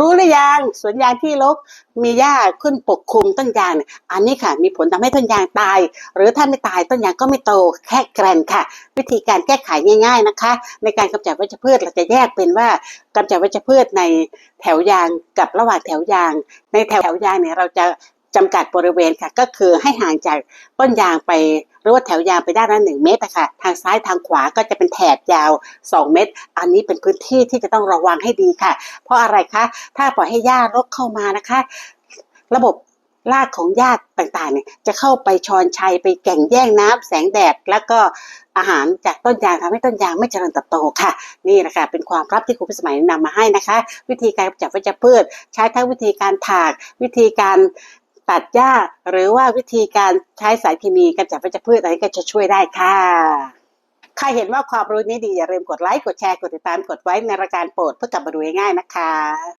รู้หรือยังสวนยางที่รกมีหญ้าขึ้นปกคลุมต้นยางอันนี้ค่ะ มีผลทำให้ต้นยางตาย หรือถ้าไม่ตายต้นยางก็ไม่โตแค่แกรนค่ะ วิธีการแก้ไขง่าย ๆนะคะ ในการกำจัดวัชพืชเราจะแยกเป็นว่ากำจัดวัชพืชในแถวยางกับระหว่างแถวยาง ในแถวยางเนี่ยเราจะ จำกัดบริเวณค่ะ ก็คือให้ห่างจากต้นยางไปหรือว่าแถวยางไปด้านละหนึ่งเมตรค่ะ ทางซ้ายทางขวาก็จะเป็นแถบยาว 2 เมตร อันนี้เป็นพื้นที่ที่จะต้องระวังให้ดีค่ะ เพราะอะไรคะ ถ้าปล่อยให้หญ้ารกเข้ามานะคะ ระบบรากของหญ้าต่างๆเนี่ยจะเข้าไปชอนชัยไปแก่งแย่งน้ำแสงแดด แล้วก็อาหารจากต้นยางทำให้ต้นยางไม่เจริญเติบโตค่ะ นี่แหละคะเป็นความลับที่ครูพิสมัยนำมาให้นะคะ วิธีการจัดวัชพืช ใช้ทั้งวิธีการถาก วิธีการ ตัดหญ้า หรือว่าวิธีการใช้สารเคมีกำจัดวัชพืชอะไรก็จะช่วยได้ค่ะ ใครเห็นว่าความรู้นี้ดีอย่าลืมกดไลค์ กดแชร์ กดติดตาม กดไว้ในรายการโปรดเพื่อกลับมาดูง่ายๆนะคะ